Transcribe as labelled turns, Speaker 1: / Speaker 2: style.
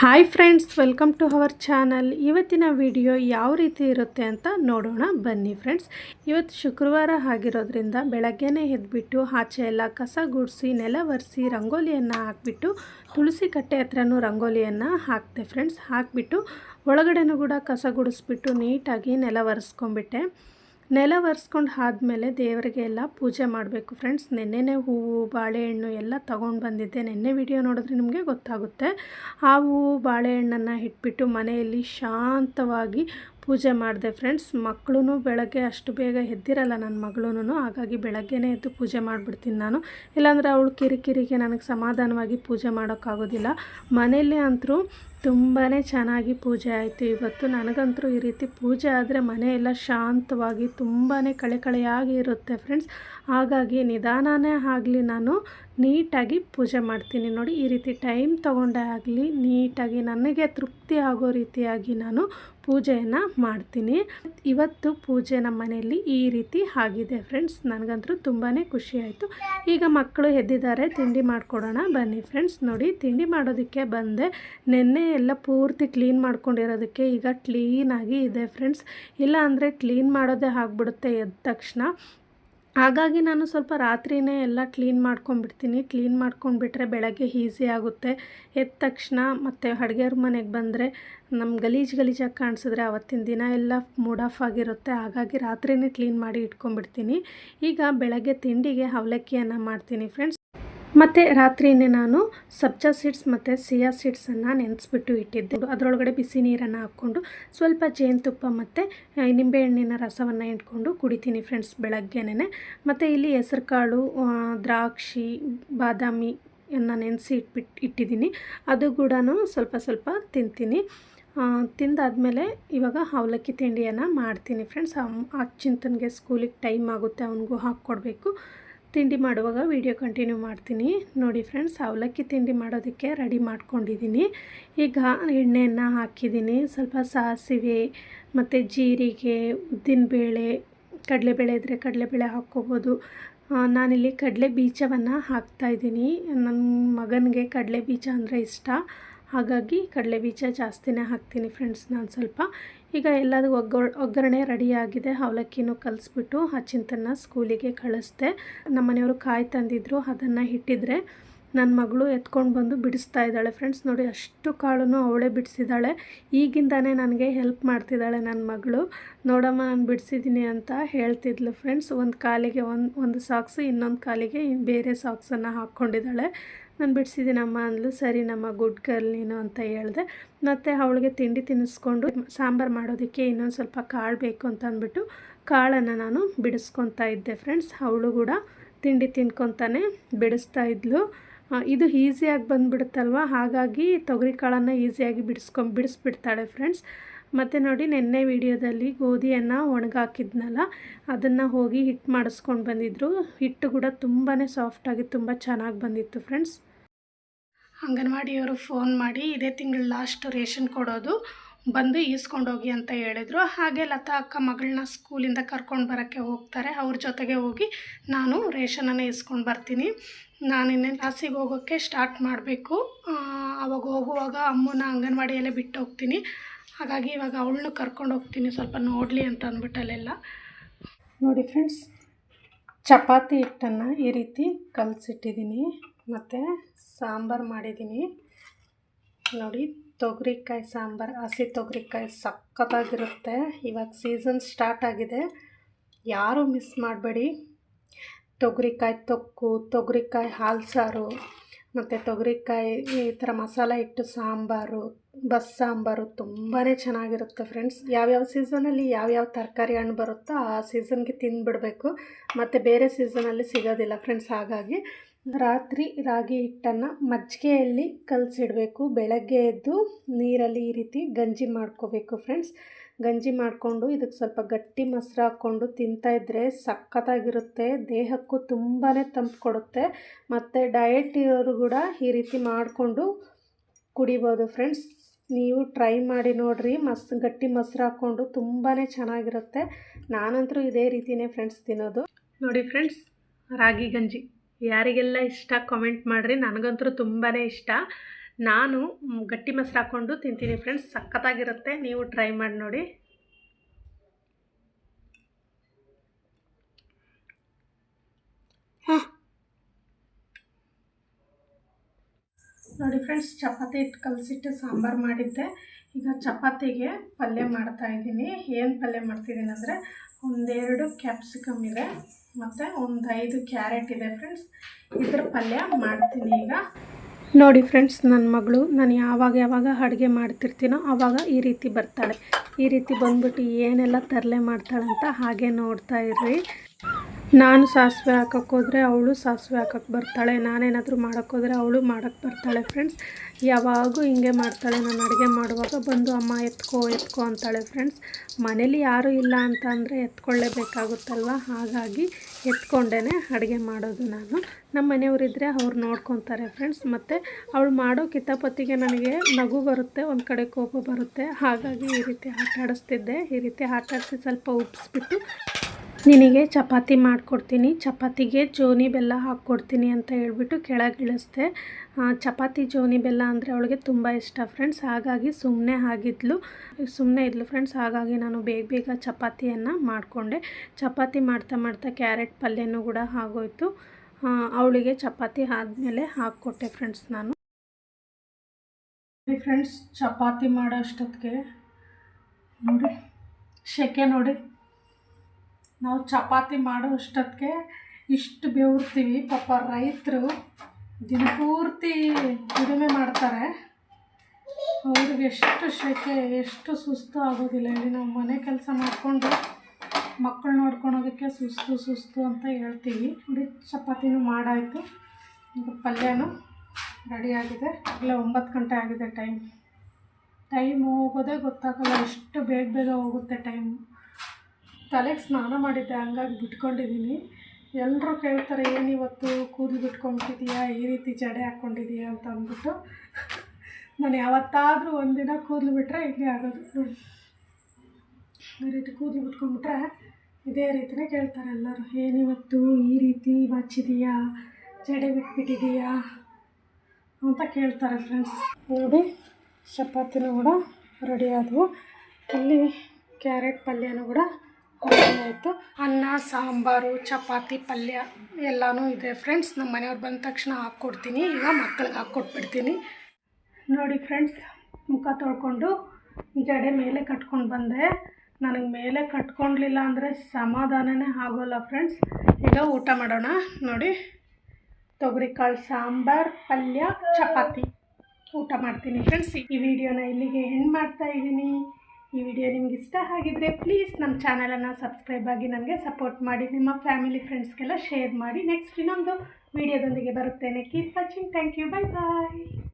Speaker 1: Hi friends welcome to our channel ಇವತ್ತಿನ video ಯಾವ ರೀತಿ ಇರುತ್ತೆ ಅಂತ ನೋಡೋಣ. ಬನ್ನಿ ಫ್ರೆಂಡ್ಸ್ ಇವತ್ತು ಶುಕ್ರವಾರ ಆಗಿರೋದ್ರಿಂದ ಬೆಳಗ್ಗೆನೇ ಎದ್ಬಿಟ್ಟು ಆಚೆ ಎಲ್ಲ ಕಸ ಗುಡಿಸಿ, ನೆಲ ಒರೆಸಿ, ರಂಗೋಲಿಯನ್ನು ಹಾಕ್ಬಿಟ್ಟು ತುಳಸಿ ಕಟ್ಟೆ ಹತ್ರನೂ ರಂಗೋಲಿಯನ್ನು ಹಾಕ್ತೆ ಫ್ರೆಂಡ್ಸ್ ಹಾಕ್ಬಿಟ್ಟು ಒಳಗಡೆನೂ ಕೂಡ ಕಸ ಗುಡಿಸ್ಬಿಟ್ಟು ನೀಟಾಗಿ ನೆಲ ಒರೆಸ್ಕೊಂಡ್ಬಿಟ್ಟೆ. ನೆಲ ಒರೆಸ್ಕೊಂಡು ಆದಮೇಲೆ ದೇವರಿಗೆ ಎಲ್ಲ ಪೂಜೆ ಮಾಡಬೇಕು ಫ್ರೆಂಡ್ಸ್ ನೆನ್ನೆನೇ ಹೂವು, ಬಾಳೆಹಣ್ಣು ಎಲ್ಲ ತೊಗೊಂಡು ಬಂದಿದ್ದೆ. ನೆನ್ನೆ ವಿಡಿಯೋ ನೋಡಿದ್ರೆ ನಿಮಗೆ ಗೊತ್ತಾಗುತ್ತೆ. ಆ ಹೂವು, ಬಾಳೆಹಣ್ಣನ್ನು ಇಟ್ಬಿಟ್ಟು ಮನೆಯಲ್ಲಿ ಶಾಂತವಾಗಿ ಪೂಜೆ ಮಾಡಿದೆ ಫ್ರೆಂಡ್ಸ್ ಮಕ್ಕಳೂ ಬೆಳಗ್ಗೆ ಅಷ್ಟು ಬೇಗ ಎದ್ದಿರಲ್ಲ ನನ್ನ ಮಗಳೂ ಹಾಗಾಗಿ ಬೆಳಗ್ಗೆನೇ ಎದ್ದು ಪೂಜೆ ಮಾಡಿಬಿಡ್ತೀನಿ ನಾನು. ಇಲ್ಲಾಂದರೆ ಅವಳು ಕಿರಿಕಿರಿಗೆ ನನಗೆ ಸಮಾಧಾನವಾಗಿ ಪೂಜೆ ಮಾಡೋಕ್ಕಾಗೋದಿಲ್ಲ. ಮನೆಯಲ್ಲೇ ಅಂತರೂ ತುಂಬಾ ಚೆನ್ನಾಗಿ ಪೂಜೆ ಆಯಿತು. ಇವತ್ತು ನನಗಂತೂ ಈ ರೀತಿ ಪೂಜೆ ಆದರೆ ಮನೆಯೆಲ್ಲ ಶಾಂತವಾಗಿ ತುಂಬಾ ಕಳೆ ಕಳೆಯಾಗಿ ಇರುತ್ತೆ ಫ್ರೆಂಡ್ಸ್ ಹಾಗಾಗಿ ನಿಧಾನನೇ ಆಗಲಿ ನಾನು ನೀಟಾಗಿ ಪೂಜೆ ಮಾಡ್ತೀನಿ. ನೋಡಿ, ಈ ರೀತಿ ಟೈಮ್ ತೊಗೊಂಡೇ ಆಗಲಿ ನೀಟಾಗಿ ನನಗೆ ತೃಪ್ತಿ ಆಗೋ ರೀತಿಯಾಗಿ ನಾನು ಪೂಜೆಯನ್ನು ಮಾಡ್ತೀನಿ. ಇವತ್ತು ಪೂಜೆ ನಮ್ಮ ಮನೆಯಲ್ಲಿ ಈ ರೀತಿ ಆಗಿದೆ ಫ್ರೆಂಡ್ಸ್. ನನಗಂತೂ ತುಂಬಾ ಖುಷಿ ಆಯಿತು. ಈಗ ಮಕ್ಕಳು ಎದ್ದಿದ್ದಾರೆ, ತಿಂಡಿ ಮಾಡಿಕೊಡೋಣ ಬನ್ನಿ ಫ್ರೆಂಡ್ಸ್. ನೋಡಿ, ತಿಂಡಿ ಮಾಡೋದಕ್ಕೆ ಬಂದೆ. ನೆನ್ನೆ ಎಲ್ಲ ಪೂರ್ತಿ ಕ್ಲೀನ್ ಮಾಡ್ಕೊಂಡಿರೋದಕ್ಕೆ ಈಗ ಕ್ಲೀನಾಗಿ ಇದೆ ಫ್ರೆಂಡ್ಸ್. ಇಲ್ಲ ಅಂದರೆ ಕ್ಲೀನ್ ಮಾಡೋದೇ ಆಗಿಬಿಡುತ್ತೆ ಎದ್ದ ತಕ್ಷಣ. ಹಾಗಾಗಿ ನಾನು ಸ್ವಲ್ಪ ರಾತ್ರಿಯೇ ಎಲ್ಲ ಕ್ಲೀನ್ ಮಾಡ್ಕೊಂಡ್ಬಿಡ್ತೀನಿ. ಕ್ಲೀನ್ ಮಾಡ್ಕೊಂಡ್ಬಿಟ್ರೆ ಬೆಳಗ್ಗೆ ಈಸಿ ಆಗುತ್ತೆ. ಎದ್ದ ತಕ್ಷಣ ಮತ್ತು ಅಡುಗೆಯವ್ರ ಮನೆಗೆ ಬಂದರೆ ನಮ್ಮ ಗಲೀಜು ಗಲೀಜಾಗಿ ಕಾಣಿಸಿದ್ರೆ ಅವತ್ತಿನ ದಿನ ಎಲ್ಲ ಮೂಡ್ ಆಫ್ ಆಗಿರುತ್ತೆ. ಹಾಗಾಗಿ ರಾತ್ರಿಯೇ ಕ್ಲೀನ್ ಮಾಡಿ ಇಟ್ಕೊಂಡ್ಬಿಡ್ತೀನಿ. ಈಗ ಬೆಳಗ್ಗೆ ತಿಂಡಿಗೆ ಅವಲಕ್ಕಿಯನ್ನು ಮಾಡ್ತೀನಿ. ಫ್ರೆಂಡ್ಸ್ ಮತ್ತು ರಾತ್ರಿಯೇ ನಾನು ಸಬ್ಜಾ ಸೀಡ್ಸ್ ಮತ್ತು ಸಿಯಾ ಸೀಡ್ಸನ್ನು ನೆನೆಸ್ಬಿಟ್ಟು ಇಟ್ಟಿದ್ದೆ. ಅದರೊಳಗಡೆ ಬಿಸಿ ನೀರನ್ನು ಹಾಕ್ಕೊಂಡು ಸ್ವಲ್ಪ ಜೇನುತುಪ್ಪ ಮತ್ತು ನಿಂಬೆಹಣ್ಣಿನ ರಸವನ್ನು ಇಟ್ಕೊಂಡು ಕುಡಿತೀನಿ ಫ್ರೆಂಡ್ಸ್ ಬೆಳಗ್ಗೆನೇ ಮತ್ತು ಇಲ್ಲಿ ಹೆಸರುಕಾಳು ದ್ರಾಕ್ಷಿ, ಬಾದಾಮಿ ಅನ್ನು ನೆನೆಸಿ ಇಟ್ಬಿಟ್ಟು ಇಟ್ಟಿದ್ದೀನಿ. ಅದು ಕೂಡ ಸ್ವಲ್ಪ ಸ್ವಲ್ಪ ತಿಂತೀನಿ. ತಿಂದಾದಮೇಲೆ ಇವಾಗ ಅವಲಕ್ಕಿ ತಿಂಡಿಯನ್ನು ಮಾಡ್ತೀನಿ ಫ್ರೆಂಡ್ಸ್. ಚಿಂತನಿಗೆ ಸ್ಕೂಲಿಗೆ ಟೈಮ್ ಆಗುತ್ತೆ, ಅವನಿಗೂ ಹಾಕ್ಕೊಡ್ಬೇಕು. ತಿಂಡಿ ಮಾಡುವಾಗ ವಿಡಿಯೋ ಕಂಟಿನ್ಯೂ ಮಾಡ್ತೀನಿ. ನೋಡಿ ಫ್ರೆಂಡ್ಸ್, ಅವಲಕ್ಕಿ ತಿಂಡಿ ಮಾಡೋದಕ್ಕೆ ರೆಡಿ ಮಾಡ್ಕೊಂಡಿದ್ದೀನಿ. ಈಗ ಎಣ್ಣೆಯನ್ನು ಹಾಕಿದ್ದೀನಿ. ಸ್ವಲ್ಪ ಸಾಸಿವೆ, ಮತ್ತು ಜೀರಿಗೆ, ಉದ್ದಿನಬೇಳೆ, ಕಡಲೆಬೇಳೆ ಇದ್ದರೆ ಕಡಲೆಬೇಳೆ ಹಾಕ್ಕೋಬೋದು. ನಾನಿಲ್ಲಿ ಕಡಲೆ ಬೀಜವನ್ನು ಹಾಕ್ತಾಯಿದ್ದೀನಿ ನನ್ನ ಮಗನಿಗೆ ಕಡಲೆ ಬೀಜ ಅಂದರೆ ಇಷ್ಟ. ಹಾಗಾಗಿ ಕಡಲೆ ಬೀಜ ಜಾಸ್ತಿನೇ ಹಾಕ್ತೀನಿ ಫ್ರೆಂಡ್ಸ್, ನಾನು ಸ್ವಲ್ಪ ಈಗ ಎಲ್ಲದೂ ಒಗ್ಗರ್ ಒಗ್ಗರಣೆ ರೆಡಿಯಾಗಿದೆ. ಅವಲಕ್ಕಿನೂ ಕಲಿಸ್ಬಿಟ್ಟು ಆ ಚಿಂತನ ಸ್ಕೂಲಿಗೆ ಕಳಿಸ್ದೆ. ನಮ್ಮ ಮನೆಯವರು ಕಾಯಿ ತಂದಿದ್ರು, ಅದನ್ನು ಇಟ್ಟಿದ್ರೆ ನನ್ನ ಮಗಳು ಎತ್ಕೊಂಡು ಬಂದು ಬಿಡಿಸ್ತಾ ಇದ್ದಾಳೆ. ಫ್ರೆಂಡ್ಸ್, ನೋಡಿ ಅಷ್ಟು ಕಾಳನ್ನು ಅವಳೇ ಬಿಡಿಸಿದ್ದಾಳೆ. ಈಗಿಂದಾನೇ ನನಗೆ ಹೆಲ್ಪ್ ಮಾಡ್ತಿದ್ದಾಳೆ ನನ್ನ ಮಗಳು. ನೋಡಮ್ಮ, ನಾನು ಬಿಡಿಸಿದ್ದೀನಿ ಅಂತ ಹೇಳ್ತಿದ್ಲು ಫ್ರೆಂಡ್ಸ್. ಒಂದು ಕಾಲಿಗೆ ಒಂದು ಒಂದು ಸಾಕ್ಸು, ಇನ್ನೊಂದು ಕಾಲಿಗೆ ಬೇರೆ ಸಾಕ್ಸನ್ನು ಹಾಕ್ಕೊಂಡಿದ್ದಾಳೆ. ನಾನು ಬಿಡಿಸಿದ್ದೀನಮ್ಮ ಅಂದ್ಲು. ಸರಿ ನಮ್ಮ ಗುಡ್ ಗರ್ಲ್ ನೀನು ಅಂತ ಹೇಳಿದೆ. ಮತ್ತು ಅವಳಿಗೆ ತಿಂಡಿ ತಿನ್ನಿಸ್ಕೊಂಡು ಸಾಂಬಾರು ಮಾಡೋದಕ್ಕೆ ಇನ್ನೊಂದು ಸ್ವಲ್ಪ ಕಾಳು ಬೇಕು ಅಂತ ಅಂದ್ಬಿಟ್ಟು ಕಾಳನ್ನು ನಾನು ಬಿಡಿಸ್ಕೊತಾ ಇದ್ದೆ ಫ್ರೆಂಡ್ಸ್ ಅವಳು ಕೂಡ ತಿಂಡಿ ತಿನ್ಕೊತಾನೆ ಬಿಡಿಸ್ತಾ ಇದ್ಲು. ಇದು ಈಸಿಯಾಗಿ ಬಂದುಬಿಡುತ್ತಲ್ವ? ಹಾಗಾಗಿ ತೊಗರಿ ಕಾಳನ್ನು ಈಸಿಯಾಗಿ ಬಿಡಿಸ್ಕೊಂಡು ಬಿಡಿಸ್ಬಿಡ್ತಾಳೆ ಫ್ರೆಂಡ್ಸ್ ಮತ್ತು ನೋಡಿ, ನಿನ್ನೆ ವಿಡಿಯೋದಲ್ಲಿ ಗೋಧಿಯನ್ನು ಒಣಗಾಕಿದ್ನಲ್ಲ, ಅದನ್ನು ಹೋಗಿ ಹಿಟ್ಟು ಮಾಡಿಸ್ಕೊಂಡು ಬಂದಿದ್ದರು ಹಿಟ್ಟು ಕೂಡ ತುಂಬಾ ಸಾಫ್ಟಾಗಿ ತುಂಬ ಚೆನ್ನಾಗಿ ಬಂದಿತ್ತು ಫ್ರೆಂಡ್ಸ್ ಅಂಗನವಾಡಿಯವರು ಫೋನ್ ಮಾಡಿ ಇದೇ ತಿಂಗಳು ಲಾಸ್ಟ್ ರೇಷನ್ ಕೊಡೋದು, ಬಂದು ಈಸ್ಕೊಂಡೋಗಿ ಅಂತ ಹೇಳಿದರು. ಹಾಗೆ ಲತಾ ಅಕ್ಕ ಮಗಳನ್ನ ಸ್ಕೂಲಿಂದ ಕರ್ಕೊಂಡು ಬರೋಕ್ಕೆ ಹೋಗ್ತಾರೆ. ಅವ್ರ ಜೊತೆಗೆ ಹೋಗಿ ನಾನು ರೇಷನನ್ನು ಇಸ್ಕೊಂಡು ಬರ್ತೀನಿ. ನಾನು ಇನ್ನೇನು ಕ್ಲಾಸಿಗೆ ಹೋಗೋಕ್ಕೆ ಸ್ಟಾರ್ಟ್ ಮಾಡಬೇಕು. ಅವಾಗ ಹೋಗುವಾಗ ಅಮ್ಮನ ಅಂಗನವಾಡಿಯಲ್ಲೇ ಬಿಟ್ಟು ಹೋಗ್ತೀನಿ ಹಾಗಾಗಿ ಇವಾಗ ಅವಳನ್ನು ಕರ್ಕೊಂಡು ಹೋಗ್ತೀನಿ. ಸ್ವಲ್ಪ ನೋಡಲಿ ಅಂತ ಅಂದ್ಬಿಟ್ಟಲ್ಲೆಲ್ಲ ನೋಡಿ ಫ್ರೆಂಡ್ಸ್ ಚಪಾತಿ ಹಿಟ್ಟನ್ನು ಈ ರೀತಿ ಕಲಸಿಟ್ಟಿದ್ದೀನಿ. ಮತ್ತು ಸಾಂಬಾರು ಮಾಡಿದ್ದೀನಿ. ನೋಡಿ, ತೊಗರಿಕಾಯಿ ಸಾಂಬಾರು, ಹಸಿ ತೊಗರಿಕಾಯಿ ಸಖತ್ತಾಗಿರುತ್ತೆ. ಇವಾಗ ಸೀಸನ್ ಸ್ಟಾರ್ಟ್ ಆಗಿದೆ. ಯಾರೂ ಮಿಸ್ ಮಾಡಬೇಡಿ. ತೊಗರಿಕಾಯಿ ತೊಕ್ಕು, ತೊಗರಿಕಾಯಿ ಹಾಲು ಸಾರು, ಮತ್ತು ತೊಗರಿಕಾಯಿ ಈ ಥರ ಮಸಾಲೆ ಇಟ್ಟು ಸಾಂಬಾರು, ಬಸ್ ಸಾಂಬಾರು ತುಂಬಾ ಚೆನ್ನಾಗಿರುತ್ತೆ ಫ್ರೆಂಡ್ಸ್ ಯಾವ್ಯಾವ ಸೀಸನಲ್ಲಿ ಯಾವ್ಯಾವ ತರಕಾರಿ ಹಣ್ಣು ಬರುತ್ತೋ ಆ ಸೀಸನ್ಗೆ ತಿಂದುಬಿಡಬೇಕು. ಮತ್ತು ಬೇರೆ ಸೀಸನಲ್ಲಿ ಸಿಗೋದಿಲ್ಲ ಫ್ರೆಂಡ್ಸ್ ಹಾಗಾಗಿ ರಾತ್ರಿ ರಾಗಿ ಹಿಟ್ಟನ್ನು ಮಜ್ಜಿಗೆಯಲ್ಲಿ ಕಲಸಿಡಬೇಕು. ಬೆಳಗ್ಗೆ ಎದ್ದು ನೀರಲ್ಲಿ ಈ ರೀತಿ ಗಂಜಿ ಮಾಡ್ಕೋಬೇಕು ಫ್ರೆಂಡ್ಸ್ ಗಂಜಿ ಮಾಡಿಕೊಂಡು ಇದಕ್ಕೆ ಸ್ವಲ್ಪ ಗಟ್ಟಿ ಮೊಸರು ಹಾಕ್ಕೊಂಡು ತಿಂತಾಯಿದ್ರೆ ಸಖತ್ತಾಗಿರುತ್ತೆ. ದೇಹಕ್ಕೂ ತುಂಬಾ ತಂಪು ಕೊಡುತ್ತೆ. ಮತ್ತು ಡಯಟ್ ಇರೋರು ಕೂಡ ಈ ರೀತಿ ಮಾಡಿಕೊಂಡು ಕುಡಿಬೋದು ಫ್ರೆಂಡ್ಸ್ ನೀವು ಟ್ರೈ ಮಾಡಿ ನೋಡಿರಿ. ಮಸ್, ಗಟ್ಟಿ ಮೊಸರು ಹಾಕ್ಕೊಂಡು ತುಂಬಾ ಚೆನ್ನಾಗಿರುತ್ತೆ. ನಾನಂತರೂ ಇದೇ ರೀತಿಯೇ ಫ್ರೆಂಡ್ಸ್ ತಿನ್ನೋದು. ನೋಡಿ ಫ್ರೆಂಡ್ಸ್ ರಾಗಿ ಗಂಜಿ. ಯಾರಿಗೆಲ್ಲ ಇಷ್ಟ ಕಾಮೆಂಟ್ ಮಾಡಿರಿ, ನನಗಂತೂ ತುಂಬಾ ಇಷ್ಟ. ನಾನು ಗಟ್ಟಿ ಮೊಸರು ಹಾಕ್ಕೊಂಡು ತಿಂತೀನಿ ಫ್ರೆಂಡ್ಸ್ ಸಖತ್ತಾಗಿರುತ್ತೆ, ನೀವು ಟ್ರೈ ಮಾಡಿ ನೋಡಿ. ನೋಡಿ ಫ್ರೆಂಡ್ಸ್ ಚಪಾತಿ ಇಟ್ಟು ಕಲಸಿಟ್ಟು ಸಾಂಬಾರು ಮಾಡಿದ್ದೆ. ಈಗ ಚಪಾತಿಗೆ ಪಲ್ಯ ಮಾಡ್ತಾ ಇದ್ದೀನಿ. ಏನು ಪಲ್ಯ ಮಾಡ್ತಿದ್ದೀನಿ ಅಂದರೆ ಒಂದೆರಡು ಕ್ಯಾಪ್ಸಿಕಮ್ ಇದೆ. ಮತ್ತು ಒಂದು ಐದು ಕ್ಯಾರೆಟ್ ಇದೆ ಫ್ರೆಂಡ್ಸ್ ಇದ್ರ ಪಲ್ಯ ಮಾಡ್ತೀನಿ ಈಗ. ನೋಡಿ ಫ್ರೆಂಡ್ಸ್ ನನ್ನ ಮಗಳು, ನಾನು ಯಾವಾಗ ಯಾವಾಗ ಅಡುಗೆ ಮಾಡ್ತಿರ್ತೀನೋ ಆವಾಗ ಈ ರೀತಿ ಬರ್ತಾಳೆ. ಈ ರೀತಿ ಬಂದ್ಬಿಟ್ಟು ಏನೆಲ್ಲ ತರಲೆ ಮಾಡ್ತಾಳಂತ ಹಾಗೆ ನೋಡ್ತಾ ಇರ್ರಿ. ನಾನು ಸಾಸಿವೆ ಹಾಕಕ್ಕೆ ಹೋದರೆ ಅವಳು ಸಾಸಿವೆ ಹಾಕಕ್ಕೆ ಬರ್ತಾಳೆ. ನಾನೇನಾದರೂ ಮಾಡೋಕ್ಕೋದ್ರೆ ಅವಳು ಮಾಡೋಕ್ಕೆ ಬರ್ತಾಳೆ ಫ್ರೆಂಡ್ಸ್ ಯಾವಾಗೂ ಹಿಂಗೆ ಮಾಡ್ತಾಳೆ. ನಾನು ಅಡುಗೆ ಮಾಡುವಾಗ ಬಂದು ಅಮ್ಮ ಎತ್ಕೋ ಎತ್ಕೋ ಅಂತಾಳೆ ಫ್ರೆಂಡ್ಸ್ ಮನೇಲಿ ಯಾರೂ ಇಲ್ಲ ಅಂತ ಅಂದರೆ ಎತ್ಕೊಳ್ಳೇಬೇಕಾಗುತ್ತಲ್ವ? ಹಾಗಾಗಿ ಎತ್ಕೊಂಡೇ ಅಡುಗೆ ಮಾಡೋದು ನಾನು. ನಮ್ಮ ಮನೆಯವರಿದ್ದರೆ ಅವ್ರು ನೋಡ್ಕೊತಾರೆ ಫ್ರೆಂಡ್ಸ್ ಮತ್ತು ಅವಳು ಮಾಡೋ ಕಿತಾಪತಿಗೆ ನನಗೆ ನಗು ಬರುತ್ತೆ, ಒಂದು ಕಡೆ ಕೋಪ ಬರುತ್ತೆ. ಹಾಗಾಗಿ ಈ ರೀತಿ ಆಟ ಆಡಿಸ್ತಿದ್ದೆ. ಈ ರೀತಿ ಆಟಾಡಿಸಿ ಸ್ವಲ್ಪ ಉಪ್ಪಿಸ್ಬಿಟ್ಟು ನಿನಗೆ ಚಪಾತಿ ಮಾಡಿಕೊಡ್ತೀನಿ. ಚಪಾತಿಗೆ ಜೋನಿ ಬೆಲ್ಲ ಹಾಕ್ಕೊಡ್ತೀನಿ ಅಂತ ಹೇಳ್ಬಿಟ್ಟು ಕೆಳಗೆ ಇಳಿಸ್ದೆ. ಚಪಾತಿ ಜೋನಿ ಬೆಲ್ಲ ಅಂದರೆ ಅವಳಿಗೆ ತುಂಬ ಇಷ್ಟ ಫ್ರೆಂಡ್ಸ್ ಹಾಗಾಗಿ ಸುಮ್ಮನೆ ಆಗಿದ್ಲು. ಸುಮ್ಮನೆ ಇದ್ಲು ಫ್ರೆಂಡ್ಸ್ ಹಾಗಾಗಿ ನಾನು ಬೇಗ ಬೇಗ ಚಪಾತಿಯನ್ನು ಮಾಡಿಕೊಂಡೆ. ಚಪಾತಿ ಮಾಡ್ತಾ ಮಾಡ್ತಾ ಕ್ಯಾರೆಟ್ ಪಲ್ಯನೂ ಕೂಡ ಆಗೋಯ್ತು. ಅವಳಿಗೆ ಚಪಾತಿ ಆದಮೇಲೆ ಹಾಕ್ಕೊಟ್ಟೆ ಫ್ರೆಂಡ್ಸ್ ನಾನು. ಫ್ರೆಂಡ್ಸ್ ಚಪಾತಿ ಮಾಡೋ ಅಷ್ಟೊತ್ತಿಗೆ ನೋಡಿ, ಶೆಕೆ ನೋಡಿ. ನಾವು ಚಪಾತಿ ಮಾಡೋ ಅಷ್ಟೊತ್ತಿಗೆ ಇಷ್ಟು ಬೆವರ್ತೀವಿ. ಪಾಪ ರೈತರು ದಿನಪೂರ್ತಿ ದುಡಿಮೆ ಮಾಡ್ತಾರೆ. ಅವ್ರಿಗೆ ಎಷ್ಟು ಶೆಕೆ, ಎಷ್ಟು ಸುಸ್ತು ಆಗೋದಿಲ್ಲ ಹೇಳಿ ನಾವು ಮನೆ ಕೆಲಸ ಮಾಡಿಕೊಂಡು ಮಕ್ಕಳು ನೋಡ್ಕೊಳೋದಕ್ಕೆ ಸುಸ್ತು ಸುಸ್ತು ಅಂತ ಹೇಳ್ತೀವಿ. ನೋಡಿ, ಚಪಾತಿನೂ ಮಾಡಾಯಿತು. ಈಗ ಪಲ್ಯನೂ ರೆಡಿಯಾಗಿದೆ ಇಲ್ಲ, ಒಂಬತ್ತು ಗಂಟೆ ಆಗಿದೆ ಟೈಮ್. ಟೈಮ್ ಹೋಗೋದೇ ಗೊತ್ತಾಗಲ್ಲ. ಎಷ್ಟು ಬೇಗ ಬೇಗ ಹೋಗುತ್ತೆ ಟೈಮು. ತಲೆಗೆ ಸ್ನಾನ ಮಾಡಿದ್ದೆ, ಹಂಗಾಗಿ ಬಿಟ್ಕೊಂಡಿದ್ದೀನಿ. ಎಲ್ಲರೂ ಕೇಳ್ತಾರೆ, ಏನು ಇವತ್ತು ಕೂದಲು ಬಿಟ್ಕೊಂಬಿಟ್ಟಿದೀಯಾ ಈ ರೀತಿ ಜಡೆ ಹಾಕ್ಕೊಂಡಿದೀಯಾ? ಅಂತ ಅಂದ್ಬಿಟ್ಟು. ನಾನು ಯಾವತ್ತಾದರೂ ಒಂದಿನ ಕೂದಲು ಬಿಟ್ಟರೆ ಹಿಂಗೆ ಆಗೋದು. ಈ ರೀತಿ ಕೂದಲು ಬಿಟ್ಕೊಂಡ್ಬಿಟ್ರೆ ಇದೇ ರೀತಿನೇ ಕೇಳ್ತಾರೆ ಎಲ್ಲರೂ. ಏನಿವತ್ತು ಈ ರೀತಿ ಬಚ್ಚಿದೆಯಾ ಜಡೆ ಬಿಟ್ಬಿಟ್ಟಿದೀಯಾ? ಅಂತ ಕೇಳ್ತಾರೆ ಫ್ರೆಂಡ್ಸ್ ನೋಡಿ, ಚಪಾತಿನೂ ಕೂಡ ರೆಡಿ ಆದವು. ಅಲ್ಲಿ ಕ್ಯಾರೆಟ್ ಪಲ್ಯನೂ ಕೂಡ ಆಯಿತು ಅನ್ನ, ಸಾಂಬಾರು, ಚಪಾತಿ, ಪಲ್ಯ ಎಲ್ಲನೂ ಇದೆ ಫ್ರೆಂಡ್ಸ್ ನಮ್ಮ ಮನೆಯವ್ರು ಬಂದ ತಕ್ಷಣ ಹಾಕ್ಕೊಡ್ತೀನಿ. ಈಗ ಮಕ್ಕಳಿಗೆ ಹಾಕ್ಕೊಟ್ಬಿಡ್ತೀನಿ. ನೋಡಿ ಫ್ರೆಂಡ್ಸ್ ಮುಖ ತೊಳ್ಕೊಂಡು ಜಡೆ ಮೇಲೆ ಕಟ್ಕೊಂಡು ಬಂದೆ. ನನಗೆ ಮೇಲೆ ಕಟ್ಕೊಳ್ಲಿಲ್ಲ ಅಂದರೆ ಸಮಾಧಾನನೇ ಆಗೋಲ್ಲ ಫ್ರೆಂಡ್ಸ್ ಈಗ ಊಟ ಮಾಡೋಣ. ನೋಡಿ, ತೊಗರಿಕಾಳು ಸಾಂಬಾರು, ಪಲ್ಯ, ಚಪಾತಿ. ಊಟ ಮಾಡ್ತೀನಿ ಫ್ರೆಂಡ್ಸ್ ಈ ವಿಡಿಯೋನ ಇಲ್ಲಿಗೆ ಹೆಣ್ಣು ಮಾಡ್ತಾ ಇದ್ದೀನಿ. ಈ ವಿಡಿಯೋ ನಿಮ್ಗೆ ಇಷ್ಟ ಆಗಿದ್ರೆ ಪ್ಲೀಸ್ ನಮ್ಮ ಚಾನಲನ್ನು ಸಬ್ಸ್ಕ್ರೈಬ್ ಆಗಿ ನನಗೆ ಸಪೋರ್ಟ್ ಮಾಡಿ, ನಿಮ್ಮ ಫ್ಯಾಮಿಲಿ ಫ್ರೆಂಡ್ಸ್ಗೆಲ್ಲ ಶೇರ್ ಮಾಡಿ. ನೆಕ್ಸ್ಟ್ ಇನ್ನೊಂದು ವಿಡಿಯೋದೊಂದಿಗೆ ಬರುತ್ತೇನೆ. Keep watching thank you bye bye